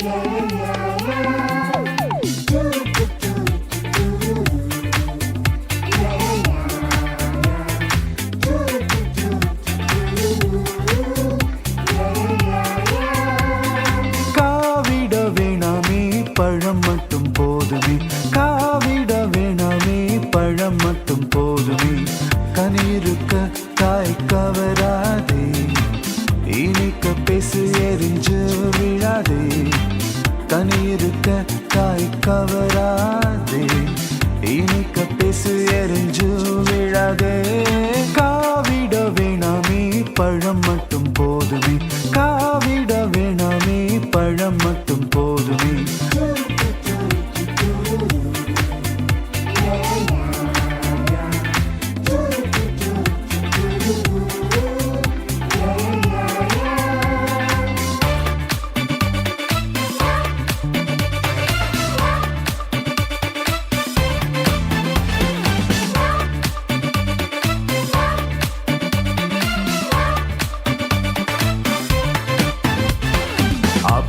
காவிட போதுமே. காவிட வேணாமே பழம் மட்டும் போதுமே. கனியிருக்க காய் கவராதே. இனிக்க பேசு எரிஞ்சு விழாதே. கனியிருக்க காய் கவராதே. இனிக்க பேசு எரிஞ்சு விழாதே. காவிட வேணாமே பழம் மட்டும் போதுமே. காவிட வேணாமே பழம் மட்டும்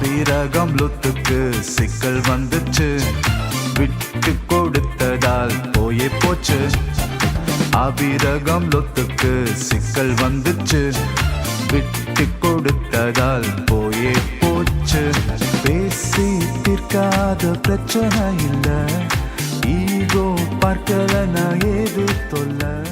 அபிரகம் லுத்துக்கு சிக்கல் வந்துச்சு. விட்டு கொடுத்ததால் போயே போச்சு. அபிரகம் லொத்துக்கு சிக்கல் வந்துச்சு. விட்டு கொடுத்ததால் போயே போச்சு. பேசி தீர்க்காத பிரச்சனை இல்லை. ஈகோ பார்க்கல நான் ஏது தொல்லை?